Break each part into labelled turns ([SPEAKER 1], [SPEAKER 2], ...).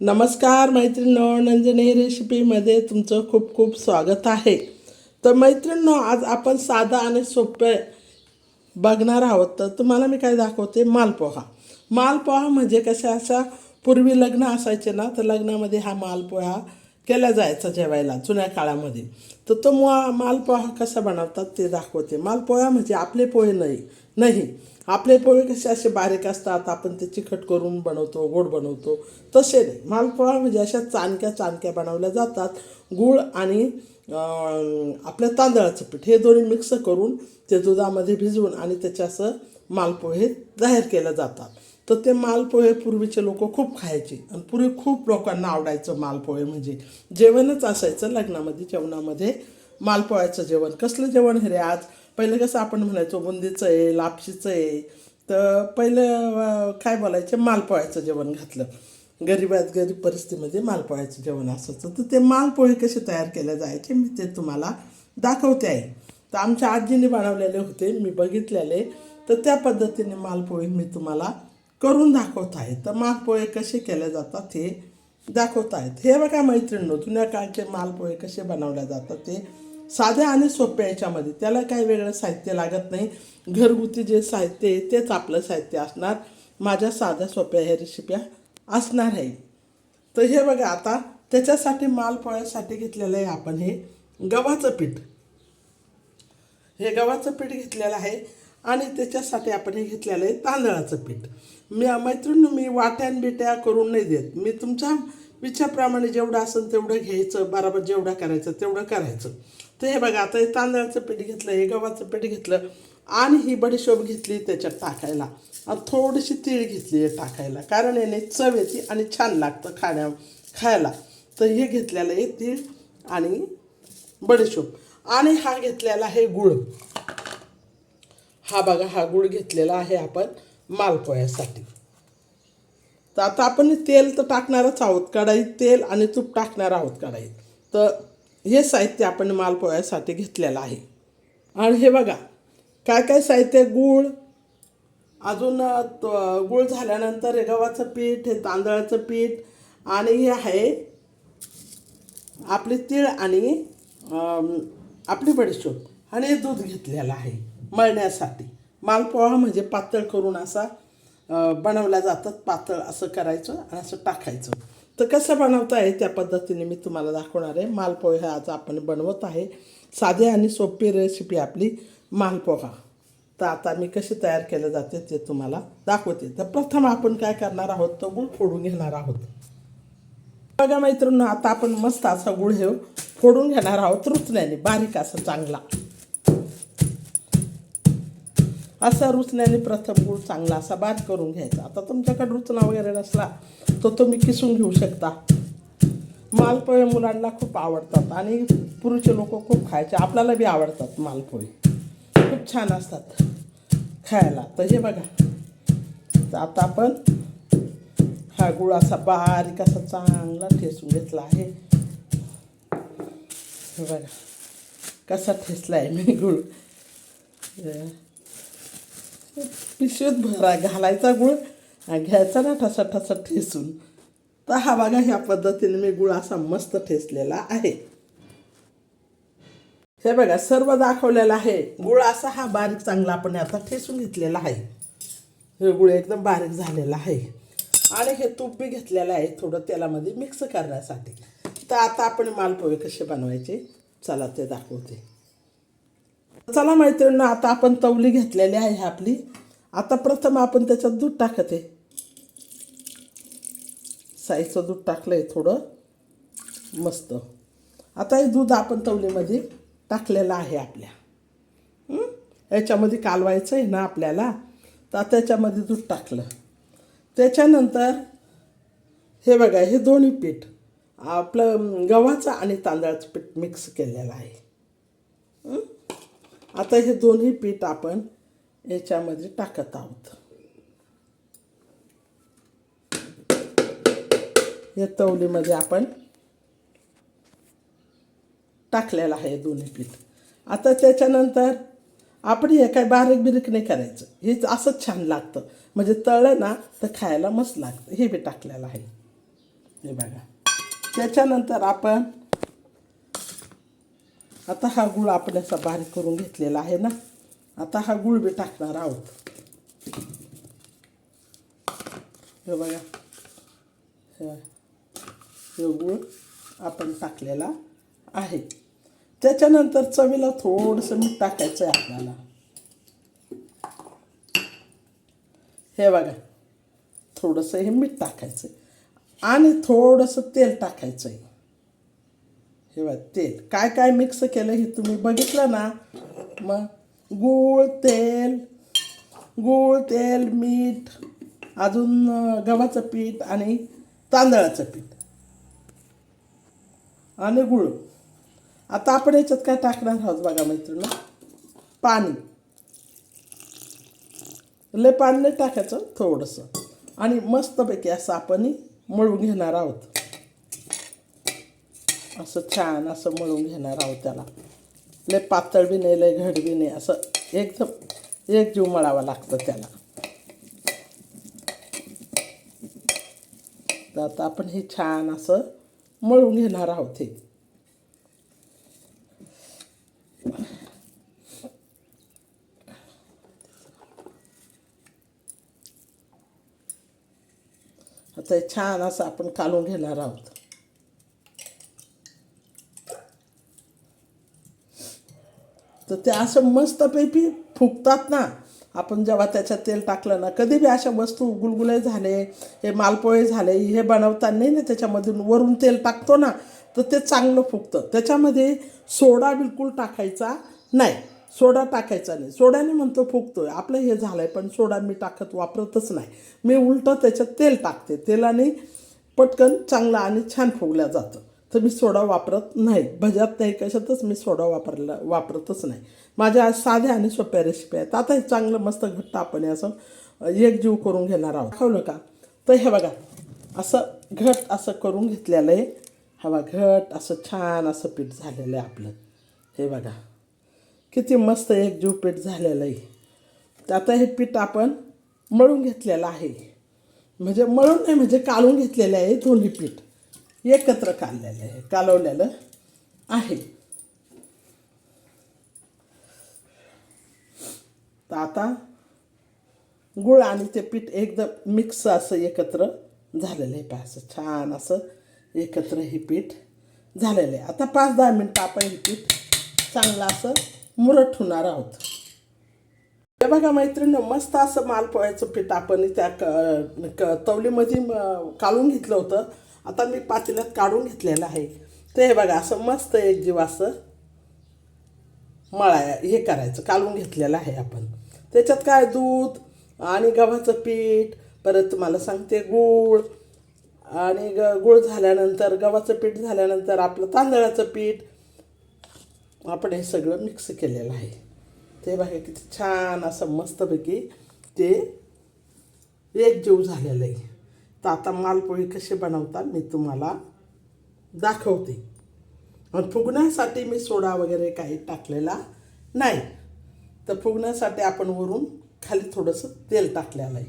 [SPEAKER 1] नमस्कार मैत्रिणींनो नंजनी रेसिपीमध्ये तुमचं खूप खूप स्वागत आहे. तर मैत्रिणींनो आज आपण साधा आणि सोपे बघणार आहोत. तर तुम्हाला मी काय दाखवते? मालपोहा. मालपोहा म्हणजे कशा अशा पूर्वी लग्न असायचे ना तर लग्नामध्ये हा मालपोहा केला जायचा जेवायला जुन्या काळामध्ये. तर तो मुआ मालपोहा कसा बनवतात ते दाखवते. मालपोहा म्हणजे आपले पोहे नाही नाही. आपले पोहे कसे असे बारीक असतात आपण ते चिकट करून बनवतो गोड बनवतो. तसे नाही. मालपोहा म्हणजे अशा चाणक्या चाणक्या बनवल्या जातात. गूळ आणि आपल्या तांदळाचं पीठ. हे दोन्ही मिक्स करून ते दुधामध्ये भिजवून आणि त्याचे असं मालपोहे तयार केले जातात. तर ते मालपोहे पूर्वीचे लोक खूप खायचे. आणि पूर्वी खूप लोकांना आवडायचं मालपोहे म्हणजे जेवणच असायचं लग्नामध्ये जेवणामध्ये मालपोह्याचं जेवण. कसलं जेवण हे रे आज पहिलं कसं आपण म्हणायचो बुंदीचं आहे लापशीचं आहे तर पहिलं काय बोलायचे मालपोळ्याचं जेवण घातलं. गरीबात गरीब परिस्थितीमध्ये मालपोळ्याचं जेवण असायचं. तर ते मालपोहे कसे तयार केले जायचे मी ते तुम्हाला दाखवते आहे. तर आमच्या आजीने बनवलेले होते मी बघितलेले. तर त्या पद्धतीने मालपोहे मी तुम्हाला करून दाखवत आहे. तर मालपोहे कसे केले जातात हे दाखवत आहेत. हे बघा मैत्रिणी जुन्या काळचे मालपोहे कसे बनवले जातात ते. साध्या आणि सोप्या याच्यामध्ये. त्याला काही वेगळं साहित्य लागत नाही. घरगुती जे साहित्य आहे तेच आपलं साहित्य असणार. माझ्या साध्या सोप्या ह्या रेसिप्या असणार आहे. तर हे बघा आता त्याच्यासाठी मालपोळ्यासाठी घेतलेलं आहे आपण हे गव्हाचं पीठ. हे गव्हाचं पीठ घेतलेलं आहे आणि त्याच्यासाठी आपण हे घेतलेलं आहे तांदळाचं पीठ. मी मैत्रिणी मी वाट्यान बिट्या करून नाही देत. मी तुमच्या विचारप्रमाणे जेवढं असेल तेवढं घ्यायचं बरोबर जेवढं करायचं तेवढं करायचं. तर हे बघा आता हे तांदळाचं पीठ घेतलं हे गव्हाचं पीठ घेतलं आणि ही बडीशोप घेतली त्याच्यात टाकायला. आणि थोडीशी तीळ घेतली आहे टाकायला. कारण याने चव येते आणि छान लागतं खाण्या खायला. तर हे घेतलेलं आहे तीळ आणि बडीशोप. आणि हा घेतलेला आहे गुळ. हा बघा हा गुळ घेतलेला आहे आपण मालपोह्यासाठी. तर आता आपण तेल तर टाकणारच आहोत. कढाईत तेल आणि तूप टाकणार आहोत कढाईत. तर हे साहित्य आपण मालपोह्यासाठी घेतलेलं आहे. आणि हे बघा काय काय साहित्य गूळ. अजून गूळ झाल्यानंतर हे गव्हाचं पीठ हे तांदळाचं पीठ आणि हे आहे आपली तीळ आणि आपली बडीशोप. आणि हे दूध घेतलेलं आहे मळण्यासाठी. मालपोहा म्हणजे पातळ करून असा बनवल्या जातात. पातळ असं करायचं आणि असं टाकायचं. तर कसं बनवता आहे त्या पद्धतीने मी तुम्हाला दाखवणार आहे. मालपोहे आज आपण बनवत आहे. साधी आणि सोपी रेसिपी आपली मालपोहा. तर आता मी कशी तयार केलं जाते ते तुम्हाला दाखवते. तर प्रथम आपण काय करणार आहोत? तर गुळ फोडून घेणार आहोत. बघा मैत्रिणी आता आपण मस्त असा गुळ हे फोडून घेणार आहोत. रुचण्याने बारीक असं चांगला. असा रुचण्याने प्रथम गुळ चांगला असा बाद करून घ्यायचा. आता तुमच्याकडे रुचना वगैरे नसला तर तुम्ही किसून घेऊ शकता. मालपोहे मुलांना खूप आवडतात आणि पूर्वीचे लोक खूप खायचे. आपल्याला बी आवडतात मालपोहे. खूप छान असतात खायला. तर हे बघा. तर आता आपण हा गुळ असा बारीक असा चांगला ठेसून घेतला आहे. हे बघा. कसा ठेसला आहे मी गुळ. पिशवीत भरा घालायचा गुळ आणि घ्यायचा ना ठसा ठसा ठेसून तर हा बघा ह्या पद्धतीने मी गुळ असा मस्त ठेसलेला आहे. हे बघा सर्व दाखवलेलं आहे. गुळ असा हा बारीक चांगला आपण आता ठेसून घेतलेला आहे. हे गुळ एकदम बारीक झालेला आहे. आणि हे तूप बी घेतलेलं आहे थोडं तेलामध्ये मिक्स करण्यासाठी. तर आता आपण मालपोहे कसे बनवायचे? चला ते दाखवते. चला मैत्रिणींनो आता आपण तवली घेतलेली आहे आपली. आता प्रथम आपण त्याच्यात दूध टाकत. आहे साईचं दूध टाकलं आहे थोडं. मस्त. आता हे दूध आपण तवलीमध्ये टाकलेलं आहे आपल्या. याच्यामध्ये कालवायचं आहे ना आपल्याला? तर आता त्याच्यामध्ये दूध टाकलं. त्याच्यानंतर हे बघा हे दोन्ही पीठ. आपलं गव्हाचं आणि तांदळाचं पीठ मिक्स केलेलं आहे. आता हे दोन्ही पीठ आपण याच्यामध्ये टाकत आहोत. या तवलीमध्ये आपण टाकलेलं आहे दोन्ही पीठ. आता त्याच्यानंतर आपण हे काय बारीक बिरीक नाही करायचं. हेच असंच छान लागतं. म्हणजे तळलं ना तर खायला मस्त लागतं. हे बी टाकलेलं आहे. हे बघा. त्याच्यानंतर आपण आता हा गुळ आपण असा बारीक करून घेतलेला आहे ना? आता हा गुळ बी टाकणार आहोत. हे बघा. हे बघा. हे गुळ आपण टाकलेला आहे. त्याच्यानंतर चवीला थोडंसं मीठ टाकायचं आहे आपल्याला. हे बघा. थोडंसं हे मीठ टाकायचं आणि थोडंसं तेल टाकायचं आहे हे बघा तेल काय काय मिक्स केलं हे तुम्ही बघितलं ना? मग गूळ तेल गूळ तेल मीठ अजून गव्हाचं पीठ आणि तांदळाचं पीठ. आणि गुळ. आता आपण याच्यात काय टाकणार आहोत बघा मैत्रिणी? पाणी. लय पाणी टाकायचं थोडंसं. आणि मस्तपैकी असं आपण मळून घेणार आहोत. असं छान असं मळून घेणार आहोत त्याला. लय पातळ बी नाही लय घड बी नाही असं एकदम एक जीव मळावा लागतं त्याला. तर आता आपण हे छान असं मळून घेणार आहोत हे. आता छान असं आपण काढून घेणार आहोत. तर ते असं मस्तपैकी फुगतात ना. आपण जेव्हा त्याच्यात तेल टाकलं ना कधी बी अशा वस्तू गुलगुले झाले हे मालपोळे झाले हे बनवताना ना त्याच्यामधून वरून तेल टाकतो ना तर ते चांगलं फुगतं. त्याच्यामध्ये सोडा बिलकुल टाकायचा नाही. सोडा टाकायचा नाही. सोड्याने म्हणतो फुगतो आहे आपलं हे झालं आहे पण सोडा मी टाकत वापरतच नाही. मी उलटं त्याच्यात तेल टाकते. तेलाने पटकन चांगलं आणि छान फुगल्या जातं. तर मी सोडा वापरत नाही. भज्यात नाही कशातच मी सोडा वापरला वापरतच नाही. माझ्या साध्या आणि सोप्या रेसिपी आहेत. आता हे चांगलं मस्त घट्ट आपण हे असं एकजीव करून घेणार आहोत. खावलं का तर हे बघा असं घट असं करून घेतलेलं आहे. हवा घट असं छान असं पीठ झालेलं आहे आपलं. हे बघा किती मस्त एकजीव पीठ झालेलं आहे. आता हे पीठ आपण मळून घेतलेलं आहे. म्हणजे मळून नाही म्हणजे काढून घेतलेलं आहे दोन्ही पीठ. एकत्र काढलेलं आहे कालवलेलं आहे. तर आता गुळ आणि ते पीठ एकदम मिक्स असं एकत्र झालेलं आहे पहा असं छान असं एकत्र हे पीठ झालेलं आहे. आता पाच दहा मिनटं आपण हे पीठ चांगलं असं मुरट होणार आहोत. हे बघा मैत्रिणी मस्त असं मालपोळ्याचं पीठ आपण त्या क तवलीमध्ये काढून घेतलं होतं. आता मी पातेल्यात काढून घेतलेलं आहे. ते हे बघा असं मस्त एक जीव असं मळाय हे करायचं काढून घेतलेलं आहे आपण. त्याच्यात काय? दूध आणि गव्हाचं पीठ परत तुम्हाला सांगते गूळ. आणि ग गूळ झाल्यानंतर गव्हाचं पीठ झाल्यानंतर आपलं तांदळाचं पीठ आपण हे सगळं मिक्स केलेलं आहे. ते बघा किती छान असं मस्तपैकी ते एक जीव झालेलं आहे. तर आता मालपोळी कशी बनवतात मी तुम्हाला दाखवते. आणि फुगण्यासाठी मी सोडा वगैरे काही टाकलेला नाही. तर फुगण्यासाठी आपण वरून खाली थोडंसं तेल टाकलेलं आहे.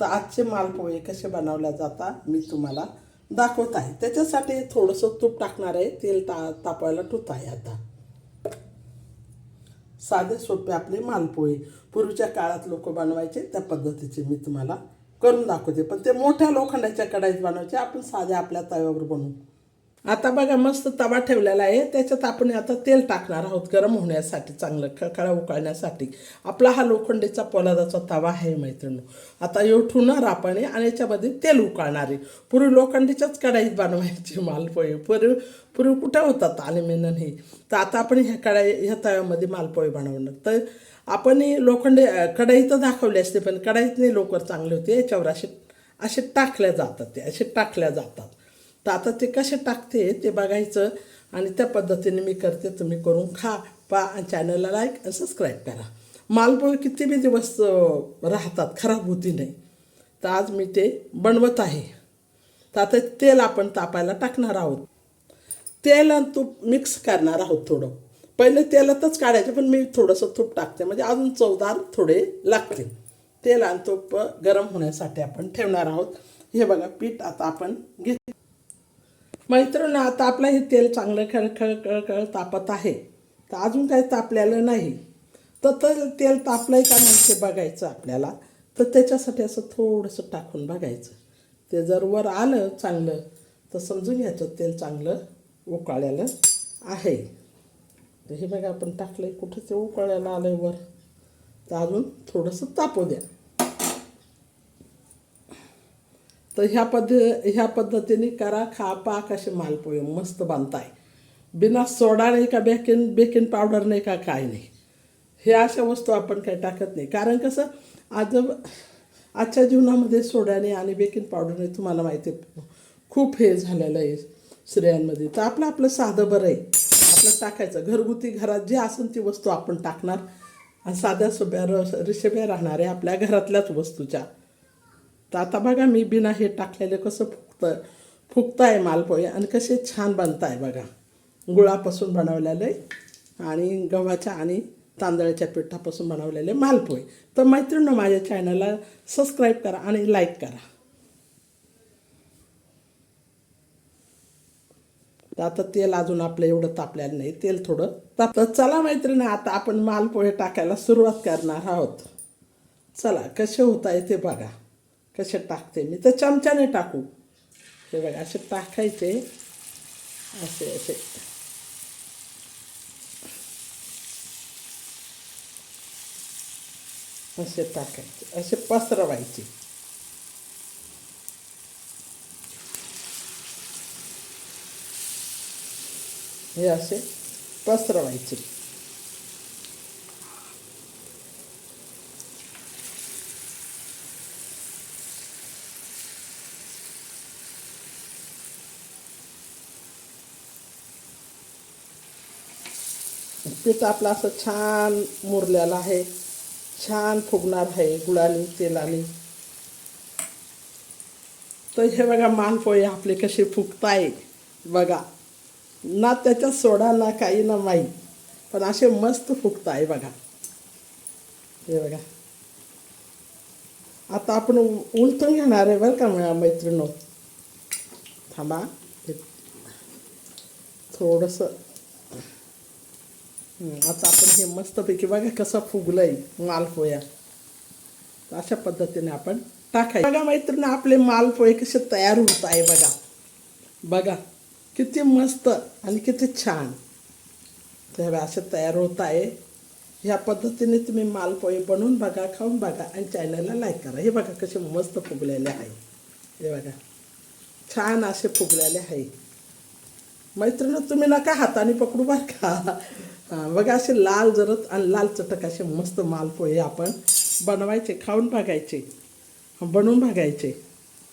[SPEAKER 1] तर आजचे मालपोळे कसे बनवल्या जातात मी तुम्हाला दाखवत आहे. त्याच्यासाठी थोडंसं तूप टाकणार आहे. तेल ता तापायला ठेवत आहे आता. साधे सोपे आपले मालपोळे. पूर्वीच्या काळात लोक बनवायचे त्या पद्धतीचे मी तुम्हाला करून दाखवते. पण ते मोठ्या लोखंडाच्या कढाईत बनवायचे. आपण साध्या आपल्या तव्यावर बनवू. आता बघा मस्त तवा ठेवलेला आहे. त्याच्यात आपण आता तेल टाकणार आहोत गरम होण्यासाठी चांगलं खळखळा उकळण्यासाठी. आपला हा लोखंडीचा पोलादाचा तवा आहे मैत्रिणी आता येऊ ठेवणार आपण आणि याच्यामध्ये तेल उकळणार आहे. पूर्वी लोखंडीच्याच कढाईत बनवायची मालपोळी पूर्वी पूर्वी कुठं होतात अल्युमिनियम हे? तर आता आपण ह्या कढाई ह्या तव्यामध्ये मालपोळी बनवणार. तर आपण लोखंड लोखंडी दाखवले तर दाखवली असते पण कढाईत नाही लोकर चांगले होते याच्यावर असे असे टाकल्या जातात ते असे टाकल्या जातात. तर आता ते कसे टाकते ते बघायचं आणि त्या पद्धतीने मी करते तुम्ही करून खा पा आणि चॅनलला लाईक आणि सबस्क्राईब करा. मालपोळी किती बी दिवस राहतात खराब होती नाही. तर आज मी ते बनवत आहे. तर आता तेल आपण तापायला टाकणार आहोत. तेल आणि तूप मिक्स करणार आहोत थोडं. पहिले तेलातच काढायचे पण मी थोडंसं तूप टाकते. म्हणजे अजून चवदार थोडे लागतील. तेल आणि तूप गरम होण्यासाठी आपण ठेवणार आहोत. हे बघा पीठ आता आपण घेत मैत्रिणी आता आपलं हे तेल चांगलं खळ खळ खळ खळ तापत आहे. तर अजून काही तापलेलं नाही. तर तर तेल तापलंय का नाही ते बघायचं आपल्याला. तर त्याच्यासाठी असं थोडंसं टाकून बघायचं. ते जर वर आलं चांगलं तर समजून घ्यायचं तेल चांगलं उकाळलेलं आहे. तर हे बघा आपण टाकलं आहे कुठं ते उकळायला आलं आहे वर. तर अजून थोडंसं तापू द्या. तर ह्या पद्ध ह्या पद्धतीने करा खा पाक असे मालपोहे मस्त बांधताय बिना सोडा नाही का बेकिंग बेकिंग पावडर नाही का काय नाही. हे अशा वस्तू आपण काही टाकत नाही. कारण कसं आज आजच्या जीवनामध्ये सोड्याने आणि बेकिंग पावडरने तुम्हाला माहिती आहे खूप हे झालेलं आहे स्त्रियांमध्ये. तर आपलं आपलं साधं बरं आहे. आपलं टाकायचं. घरगुती घरात जे असून ती वस्तू आपण टाकणार. आणि साध्या सोप्या र रेसिप्या राहणार आहे आपल्या घरातल्याच वस्तूच्या. तर आता बघा मी बिना हे टाकलेलं कसं फुगतं फुगताय मालपोहे आणि कसे छान बनताय बघा. गुळापासून बनवलेले आणि गव्हाच्या आणि तांदळाच्या पिठापासून बनवलेले मालपोहे तर मैत्रिणी माझ्या चॅनलला सबस्क्राईब करा आणि लाईक करा. तर आता तेल अजून आपलं एवढं तापलेलं नाही. तेल थोडं ताप तर चला मैत्रिणी आता आपण मालपोहे टाकायला सुरुवात करणार आहोत. चला कसे होत आहे ते बघा. कसे टाकते मी? तर चमच्याने टाकू. हे बघा असे टाकायचे. असे असे. असे टाकायचे. असे पसरवायचे. हे असे पसरवायचे. पीठ आपलं असं छान मुरलेलं आहे. छान फुगणार आहे गुळाने तेलाने. तर हे बघा मानपोहे आपले कसे फुगताय बघा. ना त्याच्यात सोडा ना काही ना माई पण असे मस्त फुगताय बघा. हे बघा. आता आपण उलटून घेणार आहे बरं का मैत्रिणो थांबा. हे थोडंसं. आता आपण हे मस्तपैकी बघा कसं फुगलंय. मालपोया अशा पद्धतीने आपण टाकायचं. बघा मैत्रिणी आपले मालपोहे कसे तयार होत आहे बघा. बघा. किती मस्त आणि किती छान. तर असे तयार होत आहे. ह्या पद्धतीने तुम्ही मालपोहे बनवून बघा खाऊन बघा आणि चॅनलला लाईक करा. हे बघा कसे मस्त फुगलेले आहे. हे बघा छान असे फुगलेले आहे. मैत्रिणी तुम्ही नका हाताने पकडू बर का. बघा असे लाल जरत आणि लाल चटक असे मस्त मालपोहे आपण बनवायचे खाऊन बघायचे बनवून बघायचे.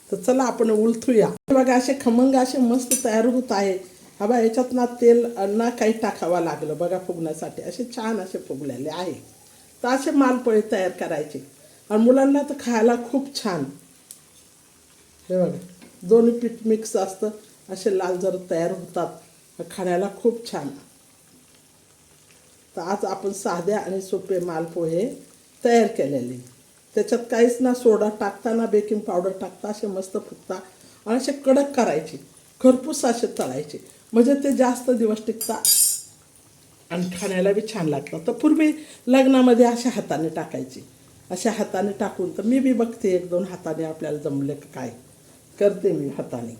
[SPEAKER 1] तर चला आपण उलथूया. बघा असे खमंग असे मस्त तयार होत आहे. हा बा याच्यात ना तेल ना काही टाकावं लागलं बघा फुगण्यासाठी. असे छान असे फुगलेले आहे. तर असे मालपोहे तयार करायचे. आणि मुलांना तर खायला खूप छान. हे बघा दोन्ही पीठ मिक्स असतं. असे लाल जर तयार होतात खाण्याला खूप छान. तर आज आपण साध्या आणि सोपे मालपोहे तयार केलेले. त्याच्यात काहीच ना सोडा टाकता ना बेकिंग पावडर टाकता असे मस्त फुटता. आणि असे कडक करायचे. खरपूस असे तळायचे. म्हणजे ते जास्त दिवस टिकता. आणि खाण्याला बी छान लागतं. तर पूर्वी लग्नामध्ये अशा हाताने टाकायचे. अशा हाताने टाकून तर मी बी बघते एक दोन हाताने आपल्याला जमले काय. करते मी हाताने.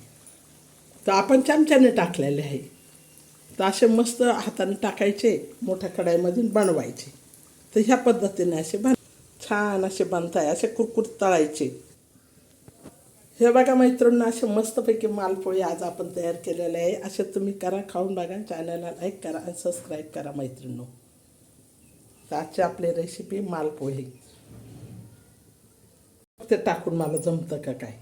[SPEAKER 1] तर आपण चमच्याने टाकलेले आहे. तर असे मस्त हाताने टाकायचे मोठ्या कढाईमध्ये बनवायचे. तर ह्या पद्धतीने असे बन छान असे बनताय असे कुरकुर तळायचे हे बघा मैत्रिणींना असे मस्तपैकी मालपोहे आज आपण तयार केलेले आहे. असे तुम्ही करा खाऊन बघा. चॅनलला लाईक करा आणि सबस्क्राईब करा मैत्रिणींनो. तर आजची आपली रेसिपी मालपोहे ते टाकून मला जमतं का काय?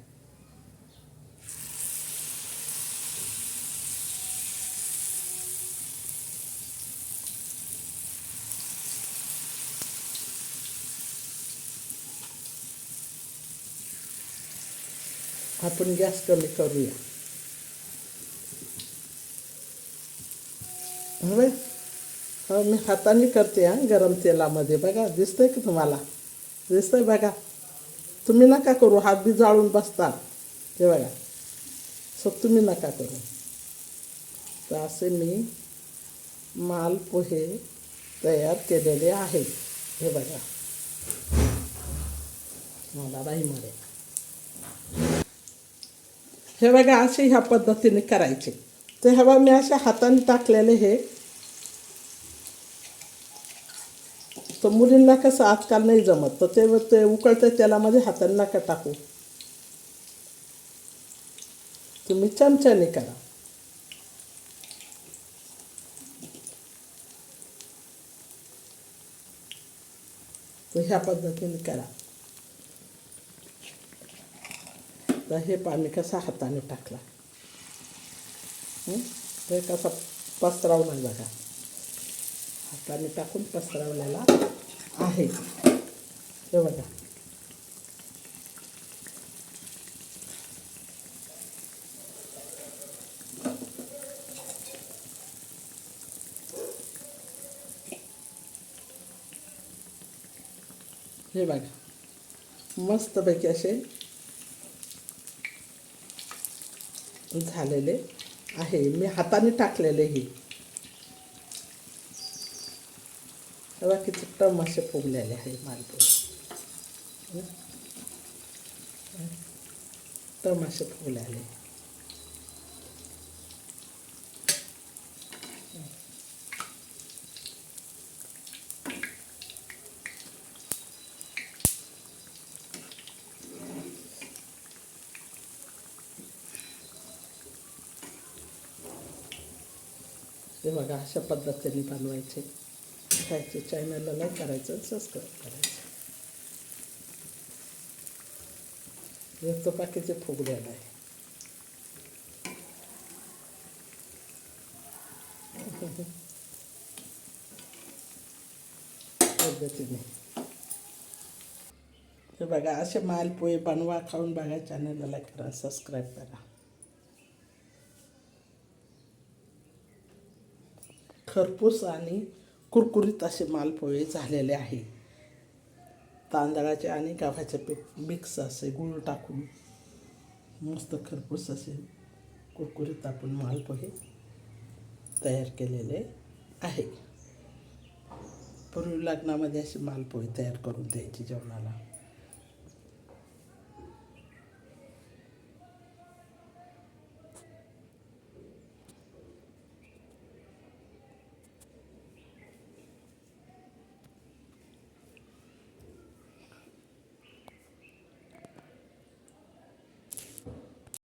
[SPEAKER 1] आपण गॅस कमी करूया. हवे? हो मी हाताने करते हां गरम तेलामध्ये. बघा दिसतंय की तुम्हाला? दिसतंय बघा. तुम्ही नका करू हात बी जाळून बसता हे बघा. सो तुम्ही नका करू. तर असे मी माल पोहे तयार केलेले आहेत. हे बघा. मला बाई मरे हे बघा असे ह्या पद्धतीने करायचे. तर हे बघा मी अशा हाताने टाकलेले हे. तर मुलींना कसं आजकाल नाही जमत तर ते ते उकळतं तेलामध्ये हाताने नका टाकू. तुम्ही चमच्याने करा. तर ह्या पद्धतीने करा. तर हे पाणी कसा हाताने टाकला? ते हे कसा पसरवला बघा. हाताने टाकून पसरवलेला आहे. हे बघा. हे बघा. मस्तपैकी असे झालेले आहे. मी हाताने टाकलेले हे. तेव्हा किती टम असे फुगलेले आहे मालपूर टम असे फुगलेले. हे बघा अशा पद्धतीने बनवायचे. खायचे चॅनलला लाईक करायचं सबस्क्राईब करायचं. हे तो बाकीचे फुगलेला आहे. पद्धतीने. हे बघा असे मालपोहे बनवा खाऊन बघा चॅनलला लाईक करा सबस्क्राईब करा. खरपूस आणि कुरकुरीत असे मालपोहे झालेले आहे. तांदळाचे आणि गव्हाचे पीठ मिक्स असे गुळ टाकून मस्त खरपूस असे कुरकुरीत आपण मालपोहे तयार केलेले आहे. पूर्वी लग्नामध्ये असे मालपोहे तयार करून द्यायचे जेवणाला.